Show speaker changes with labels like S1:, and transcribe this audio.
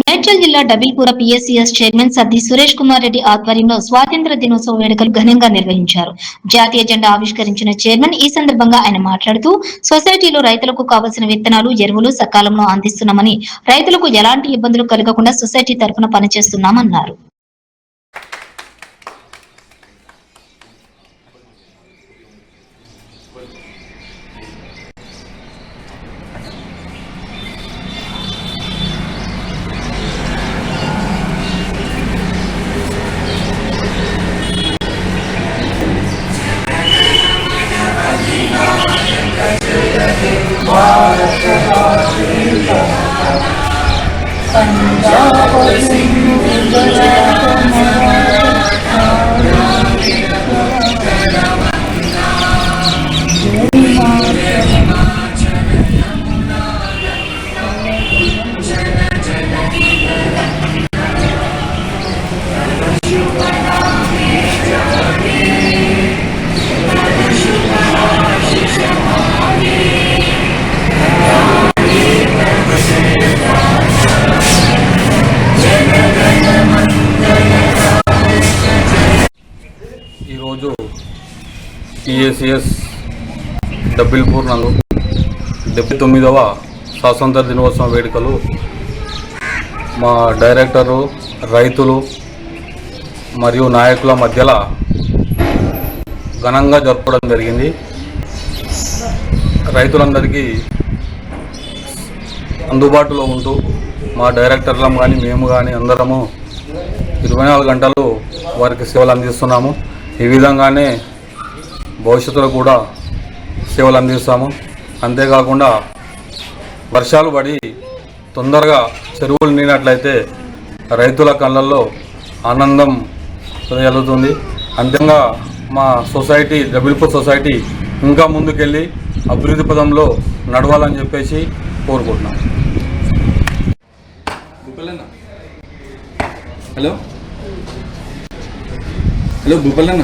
S1: మేడ్చల్ జిల్లా డబిల్పూర PSCS chairman సద్ది సురేష్ కుమార్ రెడ్డి ఆధ్వర్యంలో స్వాతంత్ర దినోత్సవ వేడుకలు ఘనంగా నిర్వహించారు. జాతీయ జెండా ఆవిష్కరించిన చైర్మన్ ఈ సందర్భంగా ఆయన మాట్లాడుతూ సొసైటీలో రైతులకు కావలసిన విత్తనాలు ఎరువులు సకాలంలో అందిస్తున్నామని రైతులకు ఎలాంటి ఇబ్బందులు కలగకుండా సొసైటీ తరఫున పనిచేస్తున్నామన్నారు. and God bless.
S2: ఈరోజు టీఎస్ఎస్ డబ్బిల్ పూర్ణలు డెబ్బై తొమ్మిదవ స్వాతంత్ర దినోత్సవం వేడుకలు. మా డైరెక్టరు రైతులు మరియు నాయకుల మధ్యలో ఘనంగా జరపడం జరిగింది. రైతులందరికీ అందుబాటులో ఉంటూ మా డైరెక్టర్లం కానీ మేము కానీ అందరము ఇరవై నాలుగు గంటలు వారికి సేవలు అందిస్తున్నాము. ఈ విధంగానే భవిష్యత్తులో కూడా సేవలు అందిస్తాము. అంతేకాకుండా వర్షాలు పడి తొందరగా చెరువులు నిండినట్లయితే రైతుల కళ్ళల్లో ఆనందం కలుగుతుంది అంతేగా మా సొసైటీ డబుల్పూర్ సొసైటీ ఇంకా ముందుకెళ్ళి అభివృద్ధి పదంలో నడవాలని చెప్పేసి కోరుకుంటున్నాం.
S3: భూపాలన్న హలో హలో భూపాలన్న